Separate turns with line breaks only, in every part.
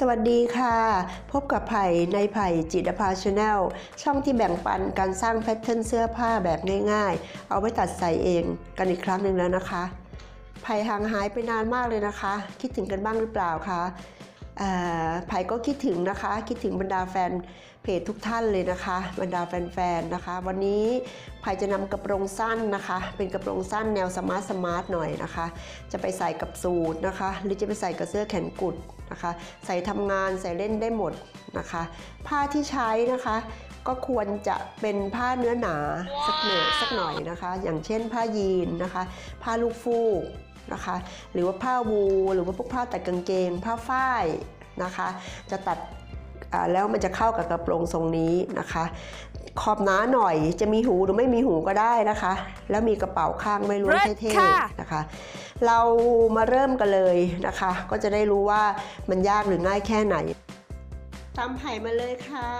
สวัสดีค่ะ พบกับไผ่ในไผ่จิตรภาชาแนลช่องที่แบ่งปันการสร้างแพทเทิร์นเสื้อผ้าแบบง่ายๆ เอาไว้ตัดใส่เองกันอีกครั้งหนึ่งแล้วนะคะไผ่ห่างหายไปนานมากเลยนะคะ คิดถึงกันบ้างหรือเปล่าคะ ไผ่ก็คิดถึงนะคะ คิดถึงบรรดาแฟนเพจทุกท่านเลยนะคะ บรรดาแฟนๆนะคะ วันนี้ไผ่จะนำกระโปรงสั้นนะคะ เป็นกระโปรงสั้นแนวสมาร์ทสมาร์ทหน่อยนะคะ จะไปใส่กับสูทนะคะ หรือจะไปใส่กับเสื้อแขนกุดนะคะ ใส่ทำงานใส่เล่นได้หมดนะคะ ผ้าที่ใช้นะคะก็ควรจะเป็นผ้าเนื้อหนาสักหน่อยสักหน่อยนะคะ อย่างเช่นผ้ายีนนะคะ ผ้าลูกฟูกนะคะ หรือว่าผ้าวู หรือว่าพวกผ้าตัดกางเกง ผ้าฝ้าย นะคะ จะตัดอ่าแล้วมันจะเข้ากับกระโปรงทรงนี้นะคะ ขอบหนาหน่อยจะมีหูหรือไม่มีหูก็ได้นะคะ แล้วมีกระเป๋าข้างไม่รู้
เลิศ
เท่
ค่ะ
ๆนะคะ เรามาเริ่มกันเลยนะคะ ก็จะได้รู้ว่ามันยากหรือง่ายแค่ไหนตามไผ่มาเลยค่ะ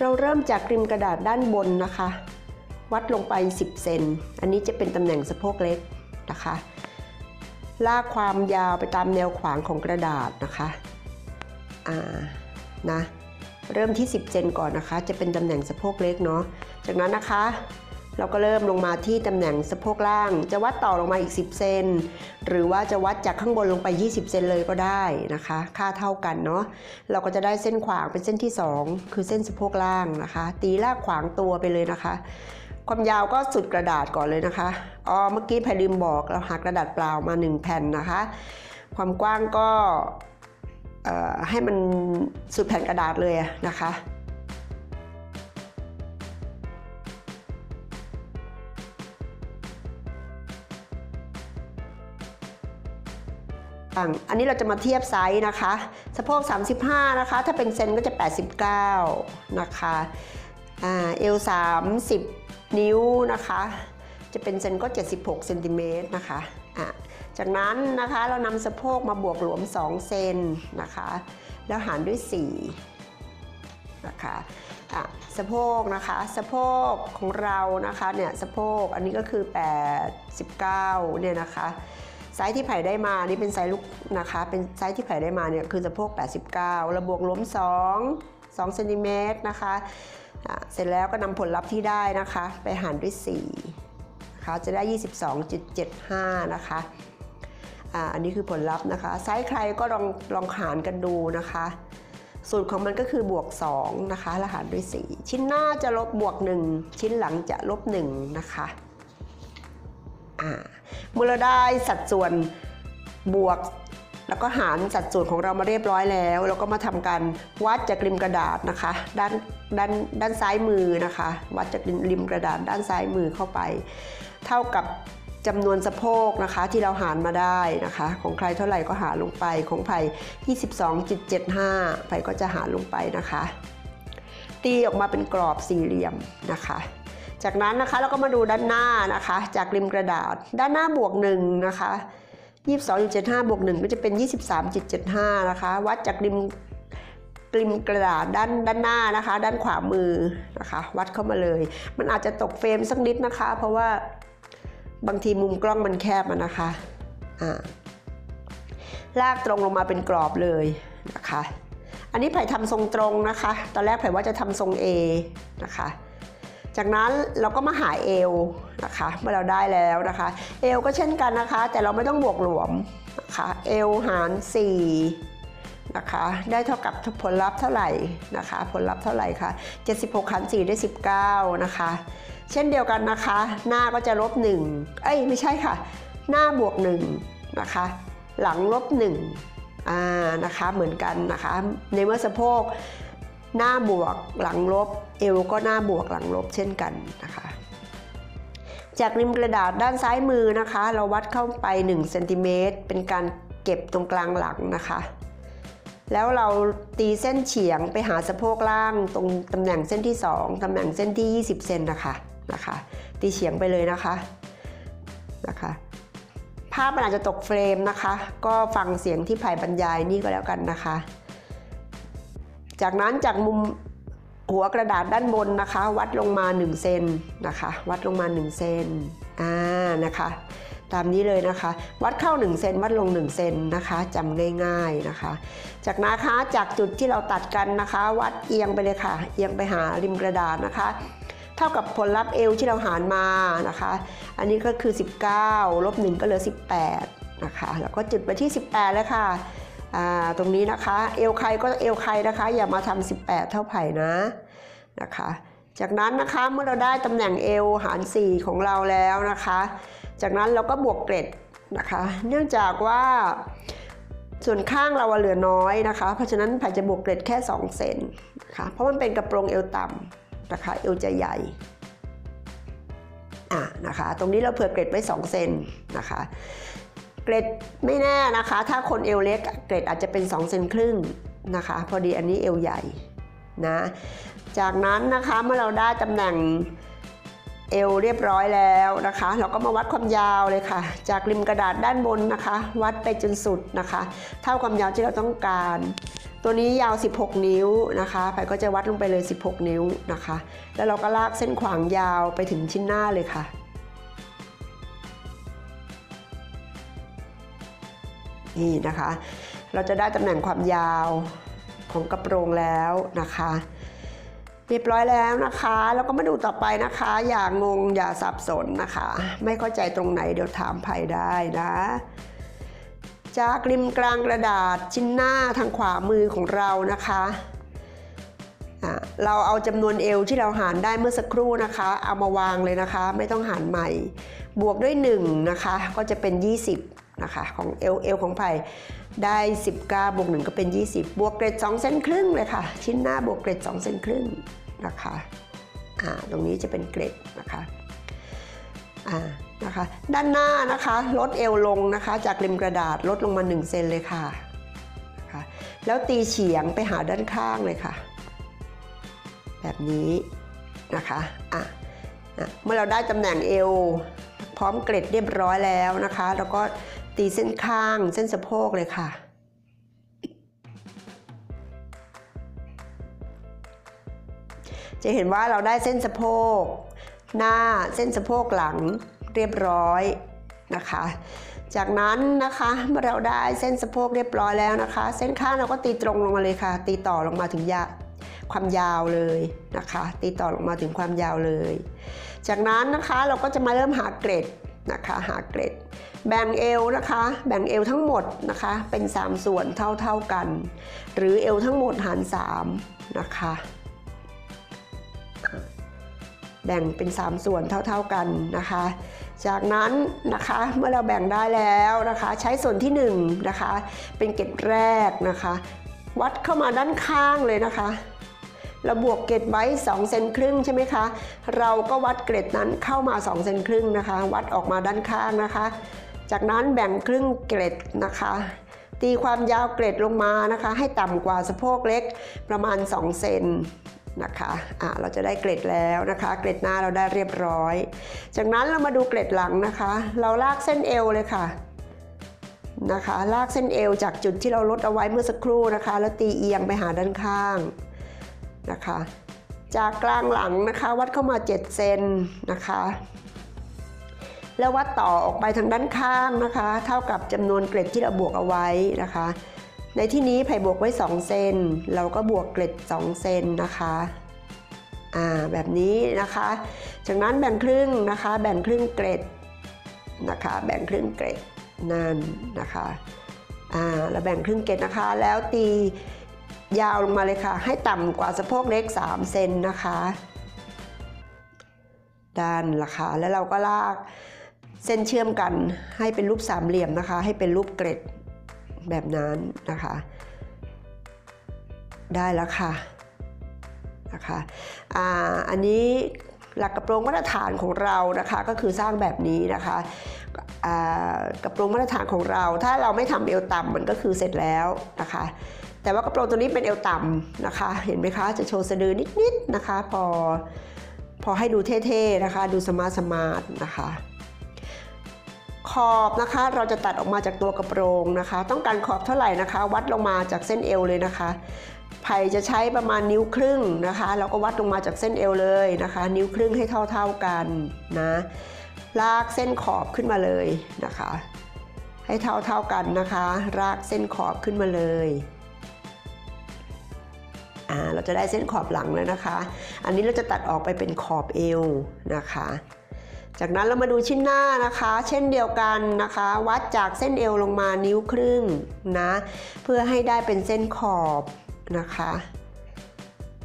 เราเริ่มจากริมกระดาษด้านบนนะคะ วัดลงไป 10 เซน อันนี้จะเป็นตำแหน่งสะโพกเล็กนะคะ ลากความยาวไปตามแนวขวางของกระดาษนะคะอ่านะ เริ่มที่ 10 เซนก่อนนะคะ จะเป็นตำแหน่งสะโพกเล็กเนาะ จากนั้นนะคะ เราก็เริ่มลงมาที่ตำแหน่งสะโพกล่าง จะวัดต่อลงมาอีก 10 เซน หรือว่าจะวัดจากข้างบนลงไป 20 เซนเลยก็ได้นะคะ ค่าเท่ากันเนาะ เราก็จะได้เส้นขวางเป็นเส้นที่ 2 คือเส้นสะโพกล่างนะคะ ตีลากขวางตัวไปเลยนะคะ ความยาวก็สุดกระดาษก่อนเลยนะคะ อ๋อ เมื่อกี้แพรลืมบอกเราหักกระดาษเปล่ามา 1 แผ่นนะคะ ความกว้างก็ให้มันสุดแผ่นกระดาษเลยนะคะ อันนี้เราจะมาเทียบไซส์นะคะ สะโพก 35 นะคะ ถ้าเป็นเซนก็จะ 89 นะคะอ่าเอว 30 นิ้วนะคะ จะเป็นเซนก็ 76เซนติเมตรนะคะอะจากนั้นนะคะเรานำสะโพกมาบวกหลวม 2 เซนนะคะ แล้วหารด้วย 4 นะคะะสะโพกนะคะ สะโพกของเรานะคะเนี่ยสะโพกอันนี้ก็คือ 89เนี่ยนะคะ ไซส์ที่ไผ่ได้มานี่เป็นไซส์ลูกนะคะ เป็นไซส์ที่ไผ่ได้มาเนี่ยคือสะโพก 89 ระบวกล้ม 2 2เซนติเมตรนะคะะเสร็จแล้วก็นำผลลัพธ์ที่ได้นะคะ ไปหารด้วย4นะคะจะได้ 22.75 นะคะอ,ะอันนี้คือผลลัพธ์นะคะไซส์ใครก็ลองลองหารกันดูนะคะ สูตรของมันก็คือบวก 2 นะคะแล้วหารด้วย 4 ชิ้นหน้าจะลบบวก 1 ชิ้นหลังจะลบ 1 นะคะ อ่า เมื่อเราได้สัดส่วนบวก แล้วก็หารสัดส่วนของเรามาเรียบร้อยแล้ว เราก็มาทำการวัดจากริมกระดาษนะคะ ด้านด้านด้านซ้ายมือนะคะ วัดจากริมกระดาษด้านซ้ายมือเข้าไป เท่ากับจำนวนสะโพกนะคะที่เราหารมาได้นะคะ ของใครเท่าไหร่ก็หารลงไปของไผ่22.75ไผ่ก็จะหารลงไปนะคะ ตีออกมาเป็นกรอบสี่เหลี่ยมนะคะ จากนั้นนะคะเราก็มาดูด้านหน้านะคะ จากริมกระดาษ ด้านหน้าบวก1นะคะ22.75บวก1ก็จะเป็น 23.75 นะคะ วัดจากริมริมกระดาษด้านด้านหน้านะคะ ด้านขวามือนะคะ วัดเข้ามาเลย มันอาจจะตกเฟรมสักนิดนะคะ เพราะว่าบางทีมุมกล้องมันแคบนะคะอ่าลากตรงลงมาเป็นกรอบเลยนะคะ อันนี้ไผ่ทำทรงตรงนะคะ ตอนแรกไผ่ว่าจะทำทรง A นะคะ จากนั้นเราก็มาหาเอวนะคะเมื่อเราได้แล้วนะคะ เอวก็เช่นกันนะคะ แต่เราไม่ต้องบวกหลวมนะคะเอวหาร4นะคะได้เท่ากับผลลัพธ์เท่าไหร่นะคะ ผลลัพธ์เท่าไหร่คะ76หาร4ได้ 19 นะคะ เช่นเดียวกันนะคะ หน้าก็จะลบ1เอ้ยไม่ใช่ค่ะ หน้าบวก1นะคะหลังลบ1อ่านะคะเหมือนกันนะคะ ในเมื่อสะโพกหน้าบวกหลังลบ เอวก็หน้าบวกหลังลบเช่นกันนะคะ จากริมกระดาษด้านซ้ายมือนะคะ เราวัดเข้าไป1เซนติเมตรเป็นการเก็บตรงกลางหลังนะคะ แล้วเราตีเส้นเฉียงไปหาสะโพกล่างตรงตำแหน่งเส้นที่ 2ตำแหน่งเส้นที่ 20 เซนนะคะนะคะ ตีเฉียงไปเลยนะคะนะคะภาพมันอาจจะตกเฟรมนะคะ ก็ฟังเสียงที่ไผ่บรรยายนี่ก็แล้วกันนะคะ จากนั้นจากมุม หัวกระดาษด้านบนนะคะ วัดลงมา1เซนนะคะ วัดลงมา1เซนอ่านะคะ ตามนี้เลยนะคะ วัดเข้า1เซนวัดลง1เซนนะคะจำง่ายๆนะคะ จากนะคะจากจุดที่เราตัดกันนะคะ วัดเอียงไปเลยค่ะ เอียงไปหาริมกระดาษนะคะ เท่ากับผลลัพธ์เอลที่เราหารมานะคะ อันนี้ก็คือ 19ลบ1ก็เหลือ 18นะคะแล้วก็จุดไปที่ 18 แล้วค่ะ ตรงนี้นะคะ เอลใครก็เอลใครนะคะ อย่ามาทำ18 เท่าไผ่นะนะคะ จากนั้นนะคะเมื่อเราได้ตำแหน่งเอลหาร 4 ของเราแล้วนะคะ จากนั้นเราก็บวกเกรดนะคะ เนื่องจากว่าส่วนข้างเราเหลือน้อยนะคะ เพราะฉะนั้นไผ่จะบวกเกรดแค่ 2 เซนนะคะ เพราะมันเป็นกระโปรงเอวต่ำนะคะ เอวจะใหญ่อะนะคะ ตรงนี้เราเผื่อเกรดไว้ 2 เซนนะคะ เกรดไม่แน่นะคะ ถ้าคนเอวเล็กเกรดอาจจะเป็น2เซนครึ่งนะคะ พอดีอันนี้เอวใหญ่นะจากนั้นนะคะเมื่อเราได้ตำแหน่งเอวเรียบร้อยแล้วนะคะ เราก็มาวัดความยาวเลยค่ะ จากริมกระดาษด้านบนนะคะ วัดไปจนสุดนะคะ เท่าความยาวที่เราต้องการ ตัวนี้ยาว 16 นิ้วนะคะไผ่ก็จะวัดลงไปเลย 16 นิ้วนะคะ แล้วเราก็ลากเส้นขวางยาวไปถึงชิ้นหน้าเลยค่ะ นี่นะคะ เราจะได้ตำแหน่งความยาวของกระโปรงแล้วนะคะเรียบร้อยแล้วนะคะแล้วก็มาดูต่อไปนะคะ อย่างงงอย่าสับสนนะคะ ไม่เข้าใจตรงไหนเดี๋ยวถามไผ่ได้นะ จากริมกลางกระดาษชิ้นหน้าทางขวามือของเรานะคะเราเอาจำนวนเอลที่เราหารได้เมื่อสักครู่นะคะ เอามาวางเลยนะคะ ไม่ต้องหารใหม่ บวกด้วย1นะคะก็จะเป็น 20 นะคะของเอลเอลของไผ่ได้ 19บวก1ก็เป็น 20 บวกเกรด2เซนครึ่งเลยค่ะ ชิ้นหน้าบวกเกรด2เซนครึ่งนะคะอ่าตรงนี้จะเป็นเกรดนะคะอ่านะคะ ด้านหน้านะคะลดเอวลงนะคะ จากริมกระดาษลดลงมา 1 เซนเลยค่ะนะคะแล้วตีเฉียงไปหาด้านข้างเลยค่ะ แบบนี้นะคะอะอะเมื่อเราได้ตำแหน่งเอวพร้อมเกร็ดเรียบร้อยแล้วนะคะ แล้วก็ ตีเส้นข้างเส้นสะโพกเลยค่ะ จะเห็นว่าเราได้เส้นสะโพก หน้าเส้นสะโพกหลังเรียบร้อยนะคะ จากนั้นนะคะเมื่อเราได้เส้นสะโพกเรียบร้อยแล้วนะคะ เส้นข้างเราก็ตีตรงลงมาเลยค่ะ ตีต่อลงมาถึงยาความยาวเลยนะคะ ตีต่อลงมาถึงความยาวเลย จากนั้นนะคะเราก็จะมาเริ่มหาเกรด นะคะหาเกรดแบ่งเอวนะคะ แบ่งเอวทั้งหมดนะคะเป็น 3 ส่วนเท่าๆกัน หรือเอวทั้งหมดหาร3นะคะแบ่งเป็น 3 ส่วนเท่าๆกันนะคะ จากนั้นนะคะเมื่อเราแบ่งได้แล้วนะคะ ใช้ส่วนที่1นะคะเป็นเกรดแรกนะคะ วัดเข้ามาด้านข้างเลยนะคะ เราบวกเกรดไว้2เซนครึ่งใช่ไหมคะ เราก็วัดเกรดนั้นเข้ามา2เซนครึ่งนะคะ วัดออกมาด้านข้างนะคะ จากนั้นแบ่งครึ่งเกรดนะคะตีความยาวเกรดลงมานะคะ ให้ต่ำกว่าสะโพกเล็กประมาณ 2 เซนนะคะอะเราจะได้เกรดแล้วนะคะ เกรดหน้าเราได้เรียบร้อย จากนั้นเรามาดูเกรดหลังนะคะ เราลากเส้นเอวเลยค่ะนะคะ ลากเส้นเอวจากจุดที่เราลดเอาไว้เมื่อสักครู่นะคะ แล้วตีเอียงไปหาด้านข้าง นะคะ จากกลางหลังนะคะวัดเข้ามา 7 เซนนะคะ แล้ววัดต่อออกไปทางด้านข้างนะคะ เท่ากับจำนวนเกร็ดที่เราบวกเอาไว้นะคะ ในที่นี้ไผ่บวกไว้ 2 เซนเราก็บวกเกร็ด 2 เซนนะคะอ่าแบบนี้นะคะ จากนั้นแบ่งครึ่งนะคะ แบ่งครึ่งเกร็ดนะคะ แบ่งครึ่งเกร็ดนั่นนะคะอ่าแล้วแบ่งครึ่งเกร็ดนะคะ แล้วตี ยาวลงมาเลยค่ะ ให้ต่ำกว่าสะโพกเล็ก 3 เซนนะคะ ด้านราคาแล้วเราก็ลากเส้นเชื่อมกันให้เป็นรูปสามเหลี่ยมนะคะ ให้เป็นรูปเกร็ดแบบนั้นนะคะ ได้แล้วค่ะนะคะอ่าอันนี้หลักกระโปรงมาตรฐานของเรานะคะก็คือสร้างแบบนี้นะคะกระโปรงมาตรฐานของเรา ถ้าเราไม่ทำเอวต่ำมันก็คือเสร็จแล้วนะคะ แต่ว่ากระโปรงตัวนี้เป็นเอวต่ำนะคะ เห็นไหมคะ จะโชว์สะดือนิดๆนะคะ พอพอให้ดูเท่ๆนะคะ ดูสมาร์ทสมาร์ทนะคะ ขอบนะคะ เราจะตัดออกมาจากตัวกระโปรงนะคะ ต้องการขอบเท่าไหร่นะคะ วัดลงมาจากเส้นเอวเลยนะคะไผ่จะใช้ประมาณนิ้วครึ่งนะคะ เราก็วัดลงมาจากเส้นเอวเลยนะคะ นิ้วครึ่งให้เท่าๆกันนะ ลากเส้นขอบขึ้นมาเลยนะคะ ให้เท่าๆกันนะคะ ลากเส้นขอบขึ้นมาเลย อ่าเราจะได้เส้นขอบหลังแล้วนะคะ อันนี้เราจะตัดออกไปเป็นขอบเอวนะคะ จากนั้นเรามาดูชิ้นหน้านะคะ เช่นเดียวกันนะคะ วัดจากเส้นเอวลงมานิ้วครึ่งนะเพื่อให้ได้เป็นเส้นขอบนะคะ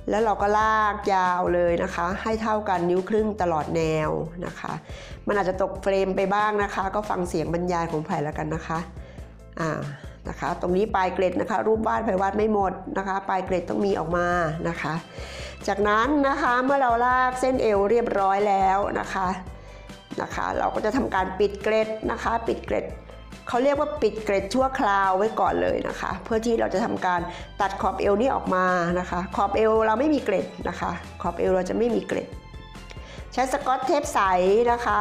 แล้วเราก็ลากยาวเลยนะคะ ให้เท่ากันนิ้วครึ่งตลอดแนวนะคะ มันอาจจะตกเฟรมไปบ้างนะคะ ก็ฟังเสียงบรรยายของไผ่แล้วกันนะคะอ่า นะคะ ตรงนี้ปลายเกล็ดนะคะ รูปวาดไผ่วาดไม่หมดนะคะ ปลายเกล็ดต้องมีออกมานะคะ จากนั้นนะคะเมื่อเราลากเส้นเอวเรียบร้อยแล้วนะคะนะคะ เราก็จะทำการปิดเกล็ดนะคะ ปิดเกล็ดเขาเรียกว่าปิดเกล็ดชั่วคราวไว้ก่อนเลยนะคะ เพื่อที่เราจะทำการตัดขอบเอวนี้ออกมานะคะ ขอบเอวเราไม่มีเกล็ดนะคะ ขอบเอวเราจะไม่มีเกล็ด ใช้สกอตเทปใสนะคะ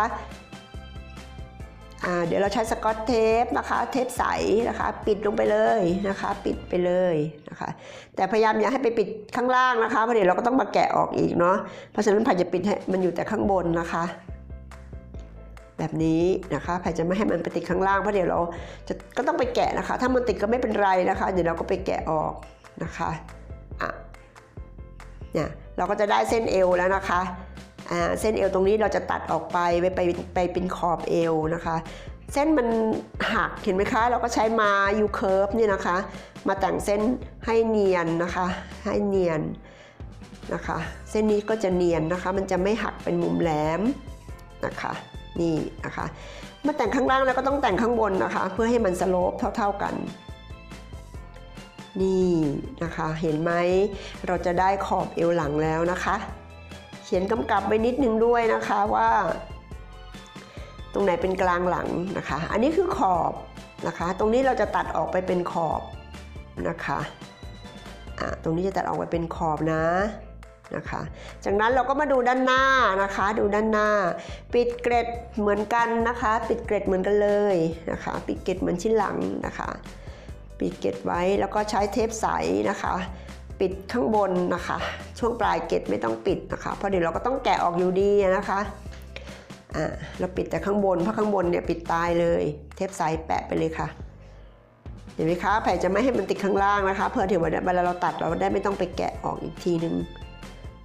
เดี๋ยวเราใช้สกอตเทปนะคะ เทปใสนะคะ ปิดลงไปเลยนะคะ ปิดไปเลยนะคะ แต่พยายามอย่าให้ไปปิดข้างล่างนะคะเพราะเดี๋ยวเราก็ต้องมาแกะออกอีกเนาะเพราะฉะนั้นไผ่จะปิดให้มันอยู่แต่ข้างบนนะคะ แบบนี้นะคะไผ่จะไม่ให้มันไปติดข้างล่างเพราะเดี๋ยวเราจะก็ต้องไปแกะนะคะ ถ้ามันติดก็ไม่เป็นไรนะคะ เดี๋ยวเราก็ไปแกะออกนะคะอะเนี่ยเราก็จะได้เส้นเอวแล้วนะคะ เส้นเอวตรงนี้เราจะตัดออกไปไปไปไปเป็นขอบเอวนะคะ เส้นมันหักเห็นไหมคะ เราก็ใช้มายูเคิร์ฟนี่นะคะ มาแต่งเส้นให้เนียนนะคะ ให้เนียนนะคะ เส้นนี้ก็จะเนียนนะคะ มันจะไม่หักเป็นมุมแหลมนะคะนี่นะคะมาแต่งข้างล่างแล้วก็ต้องแต่งข้างบนนะคะ เพื่อให้มันสโลปเท่า ๆกันนี่นะคะเห็นไหมเราจะได้ขอบเอวหลังแล้วนะคะ ขียนกำกับไว้นิดนึงด้วยนะคะว่า ตรงไหนเป็นกลางหลังนะคะ อันนี้คือขอบนะคะ ตรงนี้เราจะตัดออกไปเป็นขอบนะคะะตรงนี้จะตัดออกไปเป็นขอบนะนะคะ จากนั้นเราก็มาดูด้านหน้านะคะ ดูด้านหน้า ปิดเกร็ดเหมือนกันนะคะ ปิดเกร็ดเหมือนกันเลยนะคะ ปิดเกร็ดเหมือนชิ้นหลังนะคะ ปิดเกร็ดไว้แล้วก็ใช้เทปใสนะคะ ปิดข้างบนนะคะ ช่วงปลายเกร็ดไม่ต้องปิดนะคะเพราะเดี๋ยวเราก็ต้องแกะออกอยู่ดีนะคะอ่าเราปิดแต่ข้างบนเพราะข้างบนเนี่ยปิดตายเลย เทปใสแปะไปเลยค่ะเห็นไหมคะแผ่จะไม่ให้มันติดข้างล่างนะคะ เพื่อที่ว่าเวลาเราตัดเราได้ไม่ต้องไปแกะออกอีกทีนึง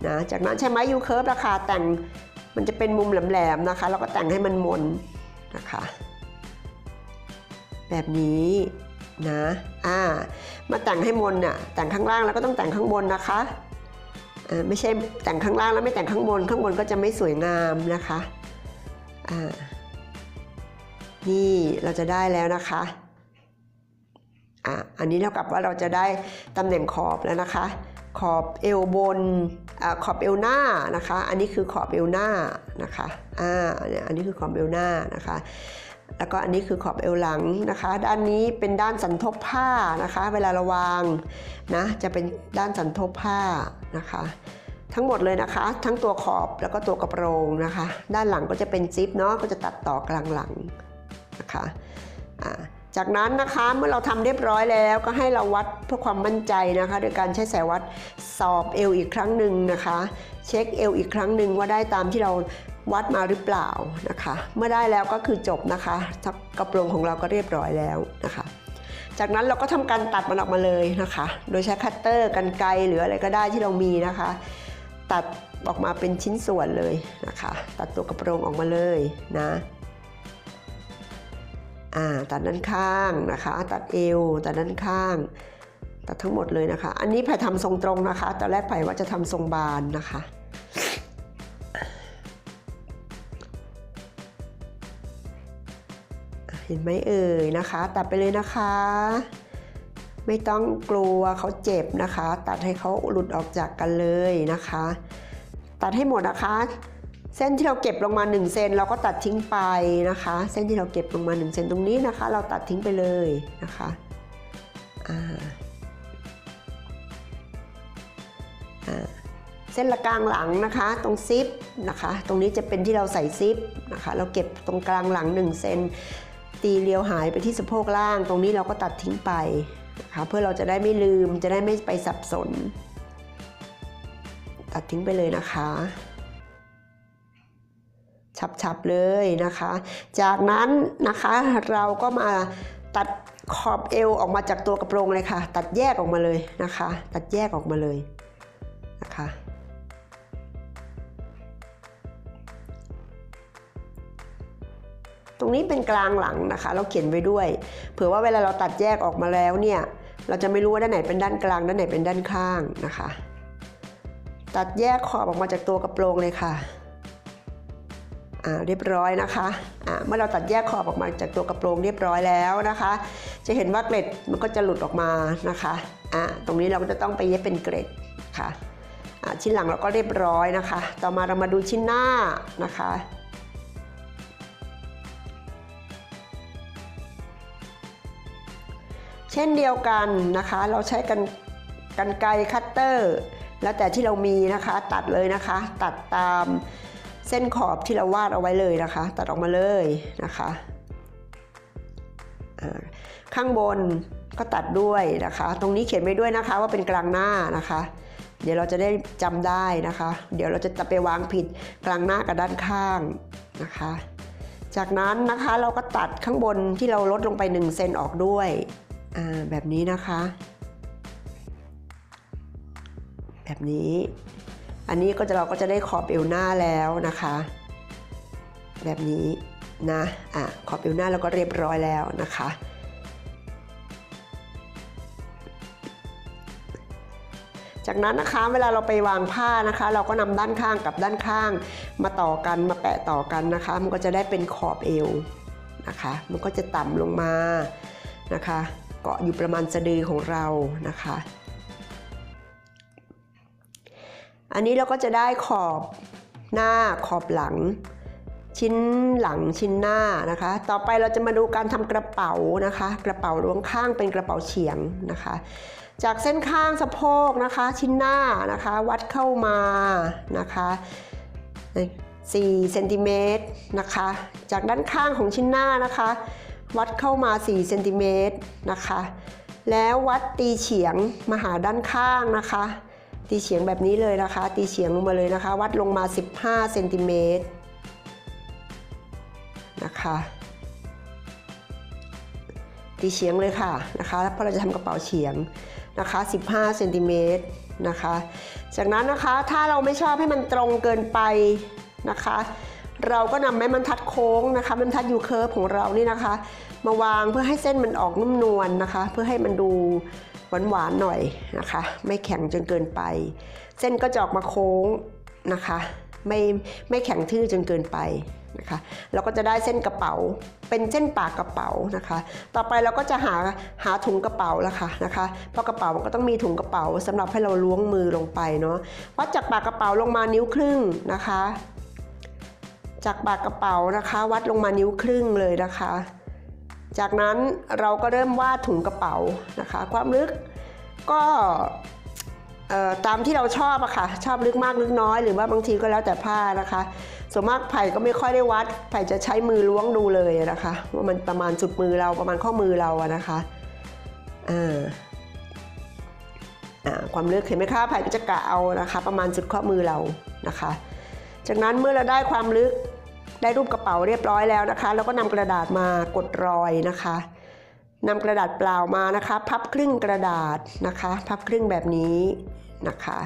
นะจากนั้นใช้ไม้ยูเคิร์ฟราคาแต่งมันจะเป็นมุมแหลมๆนะคะเราก็แต่งให้มันมนนะคะ แบบนี้ นะอ่ามาแต่งให้มนน่ะแต่งข้างล่างแล้วก็ต้องแต่งข้างบนนะคะอ่าไม่ใช่แต่งข้างล่างแล้วไม่แต่งข้างบน ข้างบนก็จะไม่สวยงามนะคะอ่านี่เราจะได้แล้วนะคะอะอันนี้เท่ากับว่าเราจะได้ตำแหน่งขอบแล้วนะคะ ขอบเอวบนอาขอบเอวหน้านะคะ อันนี้คือขอบเอวหน้านะคะอ่าเนี่ยอันนี้คือขอบเอวหน้านะคะ แล้วก็อันนี้คือขอบเอวหลังนะคะ ด้านนี้เป็นด้านสันทบผ้านะคะ เวลาราวางนะจะเป็นด้านสันทบผ้านะคะ ทั้งหมดเลยนะคะ ทั้งตัวขอบแล้วก็ตัวกระโปรงนะคะ ด้านหลังก็จะเป็นซิปเนาะก็จะตัดต่อกลางหลังนะคะจากนั้นนะคะเมื่อเราทำเรียบร้อยแล้วก็ให้เราวัดเพื่อความมั่นใจนะคะโดยการใช้สายวัดสอบเอวอีกครั้งหนึ่งนะคะ เช็คเอวอีกครั้งหนึ่งว่าได้ตามที่เรา วัดมาหรือเปล่านะคะ เมื่อได้แล้วก็คือจบนะคะกระโปรงของเราก็เรียบร้อยแล้วนะคะ จากนั้นเราก็ทำการตัดมันออกมาเลยนะคะ โดยใช้คัตเตอร์กันไกรหรืออะไรก็ได้ที่เรามีนะคะ ตัดออกมาเป็นชิ้นส่วนเลยนะคะ ตัดตัวกระโปรงออกมาเลยนะตัดด้านข้างนะคะ ตัดเอวตัดด้านข้าง ตัดทั้งหมดเลยนะคะ อันนี้ไผ่ทำทรงตรงนะคะตอนแรกไผ่ว่าจะทำทรงบานนะคะ เห็นไหมเอ่ยนะคะ ตัดไปเลยนะคะ ไม่ต้องกลัวเขาเจ็บนะคะ ตัดให้เขาหลุดออกจากกันเลยนะคะ ตัดให้หมดนะคะ เส้นที่เราเก็บลงมา1เซนเราก็ตัดทิ้งไปนะคะ เส้นที่เราเก็บลงมา1เซนตรงนี้นะคะ เราตัดทิ้งไปเลยนะคะอ่าเส้นละกลางหลังนะคะ ตรงซิปนะคะ ตรงนี้จะเป็นที่เราใส่ซิปนะคะ เราเก็บตรงกลางหลัง1เซน ตีเลียวหายไปที่สะโพกล่าง ตรงนี้เราก็ตัดทิ้งไปนะคะเพื่อเราจะได้ไม่ลืมจะได้ไม่ไปสับสน ตัดทิ้งไปเลยนะคะฉับๆเลยนะคะ จากนั้นนะคะเราก็มาตัดขอบเอวออกมาจากตัวกระโปรงเลยค่ะ ตัดแยกออกมาเลยนะคะ ตัดแยกออกมาเลยนะคะ ตรงนี้เป็นกลางหลังนะคะ เราเขียนไว้ด้วย เผื่อว่าเวลาเราตัดแยกออกมาแล้วเนี่ย เราจะไม่รู้ว่าด้านไหนเป็นด้านกลาง ด้านไหนเป็นด้านข้างนะคะ ตัดแยกขอบออกมาจากตัวกระโปรงเลยค่ะอ่าเรียบร้อยนะคะอ่าเมื่อเราตัดแยกขอบออกมาจากตัวกระโปรงเรียบร้อยแล้วนะคะ จะเห็นว่าเกล็ดมันก็จะหลุดออกมานะคะอ่าตรงนี้เราก็จะต้องไปเย็บเป็นเกล็ดค่ะอ่าชิ้นหลังเราก็เรียบร้อยนะคะ ต่อมาเรามาดูชิ้นหน้านะคะ เช่นเดียวกันนะคะ เราใช้กันกันไกรคัตเตอร์ แล้วแต่ที่เรามีนะคะ ตัดเลยนะคะ ตัดตามเส้นขอบที่เราวาดเอาไว้เลยนะคะ ตัดออกมาเลยนะคะข้างบนก็ตัดด้วยนะคะ ตรงนี้เขียนไว้ด้วยนะคะว่าเป็นกลางหน้านะคะ เดี๋ยวเราจะได้จำได้นะคะ เดี๋ยวเราจะไปวางผิดกลางหน้ากับด้านข้างนะคะ จากนั้นนะคะเราก็ตัดข้างบนที่เราลดลงไป1เซนออกด้วย แบบนี้นะคะ แบบนี้ อันนี้ก็จะเราก็จะได้ขอบเอวหน้าแล้วนะคะ แบบนี้นะอะขอบเอวหน้าเราก็เรียบร้อยแล้วนะคะจากนั้นนะคะเวลาเราไปวางผ้านะคะ เราก็นำด้านข้างกับด้านข้างมาต่อกันมาแปะต่อกันนะคะ มันก็จะได้เป็นขอบเอวนะคะ มันก็จะต่ำลงมานะคะ เกาะอยู่ประมาณสะดือของเรานะคะ อันนี้เราก็จะได้ขอบหน้าขอบหลัง ชิ้นหลังชิ้นหน้านะคะ ต่อไปเราจะมาดูการทำกระเป๋านะคะ กระเป๋าล้วงข้างเป็นกระเป๋าเฉียงนะคะ จากเส้นข้างสะโพกนะคะ ชิ้นหน้านะคะ วัดเข้ามานะคะ4เซนติเมตรนะคะ จากด้านข้างของชิ้นหน้านะคะ วัดเข้ามา4เซนติเมตรนะคะ แล้ววัดตีเฉียงมาหาด้านข้างนะคะ ตีเฉียงแบบนี้เลยนะคะ ตีเฉียงลงมาเลยนะคะ วัดลงมา 15เซนติเมตรนะคะตีเฉียงเลยค่ะนะคะเพราะเราจะทำกระเป๋าเฉียงนะคะ 15เซนติเมตรนะคะ จากนั้นนะคะถ้าเราไม่ชอบให้มันตรงเกินไปนะคะ เราก็นำไม้บรรทัดโค้งนะคะบรรทัดยูเคิร์ฟของเรานี่นะคะ มาวางเพื่อให้เส้นมันออกนุ่มนวลนะคะ เพื่อให้มันดูหวานๆหน่อยนะคะ ไม่แข็งจนเกินไป เส้นก็จะออกมาโค้งนะคะ ไม่ไม่แข็งทื่อจนเกินไปนะคะเราก็จะได้เส้นกระเป๋าเป็นเส้นปากกระเป๋านะคะ ต่อไปเราก็จะหาหาถุงกระเป๋าแล้วค่ะนะคะเพราะกระเป๋ามันก็ต้องมีถุงกระเป๋าสำหรับให้เราล้วงมือลงไปเนาะวัดจากปากกระเป๋าลงมานิ้วครึ่งนะคะ จากปากกระเป๋านะคะ วัดลงมานิ้วครึ่งเลยนะคะ จากนั้นเราก็เริ่มวาดถุงกระเป๋านะคะ ความลึกก็ตามที่เราชอบอะค่ะ ชอบลึกมากลึกน้อย หรือว่าบางทีก็แล้วแต่ผ้านะคะส่วนมากไผ่ก็ไม่ค่อยได้วัด ไผ่จะใช้มือล้วงดูเลยนะคะ ว่ามันประมาณสุดมือเราประมาณข้อมือเราอะนะคะความลึกเห็นไหมคะไผ่ก็จะกะเอานะคะ ประมาณสุดข้อมือเรานะคะ จากนั้นเมื่อเราได้ความลึก ได้รูปกระเป๋าเรียบร้อยแล้วนะคะเราก็นำกระดาษมากดรอยนะคะนำกระดาษเปล่ามานะคะ พับครึ่งกระดาษนะคะ พับครึ่งแบบนี้นะคะ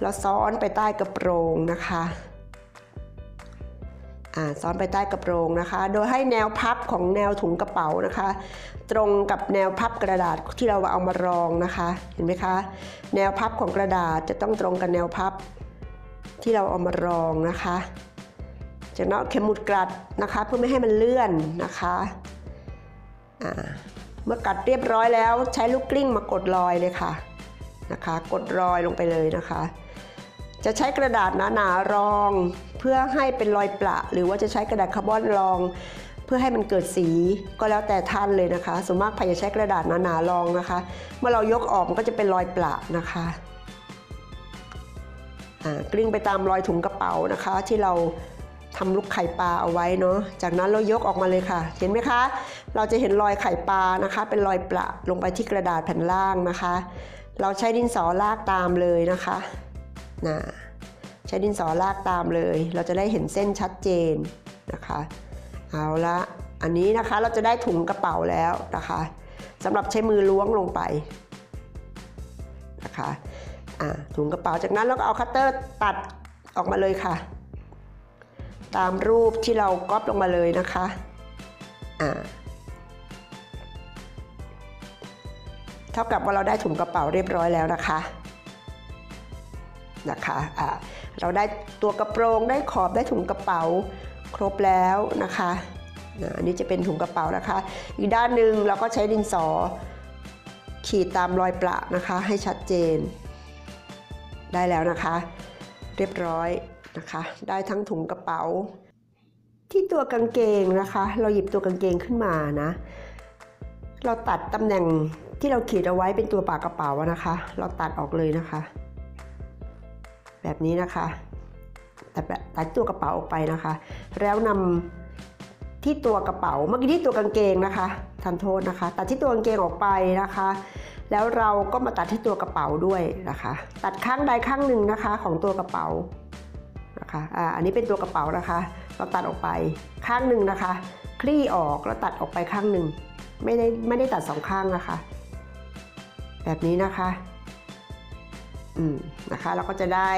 แล้วซ้อนไปใต้กระโปรงนะคะซ้อนไปใต้กระโปรงนะคะ โดยให้แนวพับของแนวถุงกระเป๋านะคะ ตรงกับแนวพับกระดาษที่เราเอามารองนะคะ เห็นไหมคะ แนวพับของกระดาษจะต้องตรงกับแนวพับที่เราเอามารองนะคะ จากนั้นเข็มหมุดกลัดนะคะ เพื่อไม่ให้มันเลื่อนนะคะเมื่อกัดเรียบร้อยแล้วใช้ลูกกลิ้งมากดรอยเลยค่ะนะคะ กดรอยลงไปเลยนะคะ จะใช้กระดาษหนาๆรองเพื่อให้เป็นรอยประ หรือว่าจะใช้กระดาษคาร์บอนรองเพื่อให้มันเกิดสีก็แล้วแต่ท่านเลยนะคะส่วนมากพยายใช้กระดาษหนาๆรองนะคะ เมื่อเรายกออกมันก็จะเป็นรอยประนะคะอ่ากลิ้งไปตามรอยถุงกระเป๋านะคะ ที่เรา ทำลูกไข่ปลาเอาไว้เนาะ จากนั้นเรายกออกมาเลยค่ะ เห็นไหมคะ เราจะเห็นรอยไข่ปลานะคะ เป็นรอยประลงไปที่กระดาษแผ่นล่างนะคะ เราใช้ดินสอลากตามเลยนะคะนะใช้ดินสอลากตามเลย เราจะได้เห็นเส้นชัดเจนนะคะ เอาละอันนี้นะคะเราจะได้ถุงกระเป๋าแล้วนะคะสำหรับใช้มือล้วงลงไปนะคะถุงกระเป๋าจากนั้นเราก็เอาคัตเตอร์ตัดออกมาเลยค่ะ ตามรูปที่เราก๊อปลงมาเลยนะคะอ่าเท่ากับว่าเราได้ถุงกระเป๋าเรียบร้อยแล้วนะคะนะคะอ่าเราได้ตัวกระโปรงได้ขอบได้ถุงกระเป๋าครบแล้วนะคะนะอันนี้จะเป็นถุงกระเป๋านะคะ อีกด้านหนึ่งเราก็ใช้ดินสอ ขีดตามรอยประนะคะ ให้ชัดเจน ได้แล้วนะคะ เรียบร้อย นะคะ ได้ทั้งถุงกระเป๋า ที่ตัวกางเกงนะคะ เราหยิบตัวกางเกงขึ้นมานะ เราตัดตำแหน่งที่เราขีดเอาไว้เป็นตัวปากกระเป๋านะคะ เราตัดออกเลยนะคะ แบบนี้นะคะตัดแบบตัดตัวกระเป๋าออกไปนะคะ แล้วนำที่ตัวกระเป๋าเมื่อกี้ที่ตัวกางเกงนะคะทานโทษนะคะ ตัดที่ตัวกางเกงออกไปนะคะ แล้วเราก็มาตัดที่ตัวกระเป๋าด้วยนะคะ ตัดข้างใดข้างหนึ่งนะคะของตัวกระเป๋า นะคะอ่าอันนี้เป็นตัวกระเป๋านะคะ เราตัดออกไปข้างหนึ่งนะคะ คลี่ออกแล้วตัดออกไปข้างหนึ่งไม่ได้ไม่ได้ตัดสองข้างนะคะ แบบนี้นะคะ อืมนะคะเราก็จะได้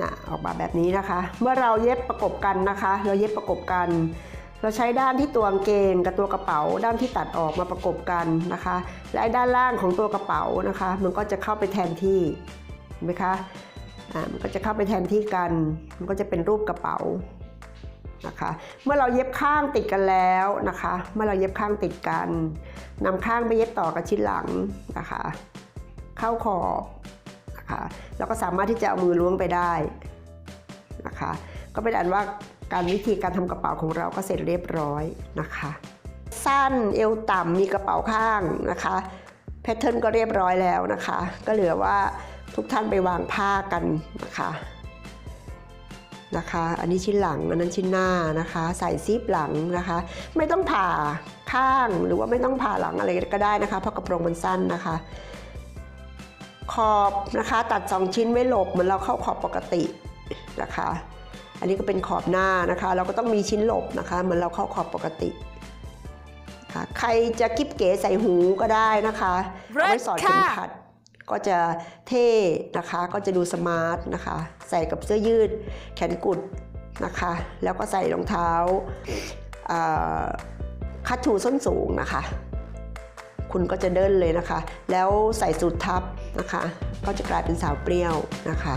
นะออกมาแบบนี้นะคะ เมื่อเราเย็บประกบกันนะคะ เราเย็บประกบกัน เราใช้ด้านที่ตัวกางเกงกับตัวกระเป๋า ด้านที่ตัดออกมาประกบกันนะคะ และด้านล่างของตัวกระเป๋านะคะ มันก็จะเข้าไปแทนที่เห็นไหมคะ มันก็จะเข้าไปแทนที่กัน มันก็จะเป็นรูปกระเป๋านะคะ เมื่อเราเย็บข้างติดกันแล้วนะคะ เมื่อเราเย็บข้างติดกันนำข้างไปเย็บต่อกับชิ้นหลังนะคะ เข้าขอบนะคะแล้วก็สามารถที่จะเอามือล้วงไปได้นะคะ ก็เป็นอันว่าการวิธีการทำกระเป๋าของเราก็เสร็จเรียบร้อยนะคะ สั้นเอวต่ำมีกระเป๋าข้างนะคะแพทเทิร์นก็เรียบร้อยแล้วนะคะ ก็เหลือว่า ทุกท่านไปวางผ้ากันนะคะนะคะ อันนี้ชิ้นหลังอันนั้นชิ้นหน้านะคะ ใส่ซิปหลังนะคะ ไม่ต้องผ่าข้างหรือว่าไม่ต้องผ่าหลังอะไรก็ได้นะคะเพราะกระโปรงมันสั้นนะคะ ขอบนะคะตัด 2 ชิ้นไว้หลบเหมือนเราเข้าขอบปกตินะคะ อันนี้ก็เป็นขอบหน้านะคะ เราก็ต้องมีชิ้นหลบนะคะเหมือนเราเข้าขอบปกติค่ะใครจะกิ๊บเก๋ใส่หูก็ได้นะคะเอาไว้สอดเข็มขัด ก็จะเท่นะคะ ก็จะดูสมาร์ทนะคะ ใส่กับเสื้อยืดแขนกุดนะคะ แล้วก็ใส่รองเท้าคัดชูส้นสูงนะคะ คุณก็จะเดินเลยนะคะ แล้วใส่สูททับนะคะ ก็จะกลายเป็นสาวเปรี้ยวนะคะ